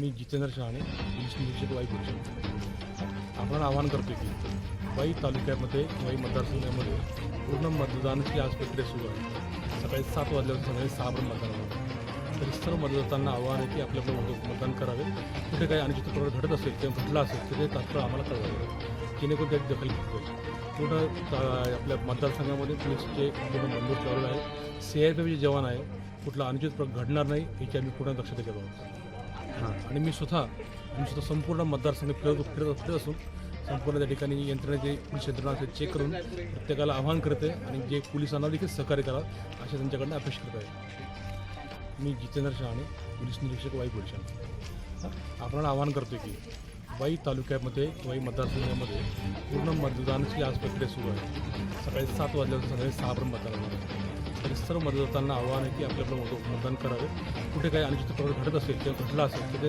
मी जितेंद्र शहाणे police निरीक्षक वाई परिषद आपण आवाहन करतो की वाई तालुक्यामध्ये वाई मतदारसंघामध्ये पूर्ण मतदानाची आज प्रक्रिया सुरू आहे. सकाळी सात वाजल्यापासून सकाळी सहापर्यंत मतदान होतं. तरी सर्व मतदारांना आव्हान आहे की आपल्याकडे मतदान करावे. कुठे काही अनुचित प्रकार घडत असेल किंवा घडला असेल तर ते तात्काळ आम्हाला कळवावे. जेणेकरून त्याची दखल घेतली पूर्ण आपल्या मतदारसंघामध्ये पोलीसचे पूर्ण बंदोबस्त चालू आहे. सी आय पी जवान आहे. कुठला अनुचित प्रकार घडणार नाही याची आम्ही पूर्ण दक्षता घेत आहोत. आणि मी स्वतः मी स्वतः संपूर्ण मतदारसंघ फिरत फिरत फिरत असून संपूर्ण त्या ठिकाणी यंत्रणेचे पोलीस यंत्रणा चेक करून प्रत्येकाला आवाहन करते आणि जे पोलिसांना देखील सहकार्य करा अशा त्यांच्याकडनं अपेक्षा करत. आहे मी जितेंद्र शहाणे पोलीस निरीक्षक वाई पोलिसांना. आपण आवाहन करतो की वाई तालुक्यामध्ये वाई मतदारसंघामध्ये पूर्ण मतदानाची आज प्रक्रिया सुरू आहे. सकाळी सात वाजल्यापासून सकाळी सहापर्यंत मतदान होणार सर्व मतदारांना आव्हान आहे की आपल्याकडे मत- मतदान करावे. कुठे काही अनुचित प्रकार घडत असेल किंवा घडला असेल तर ते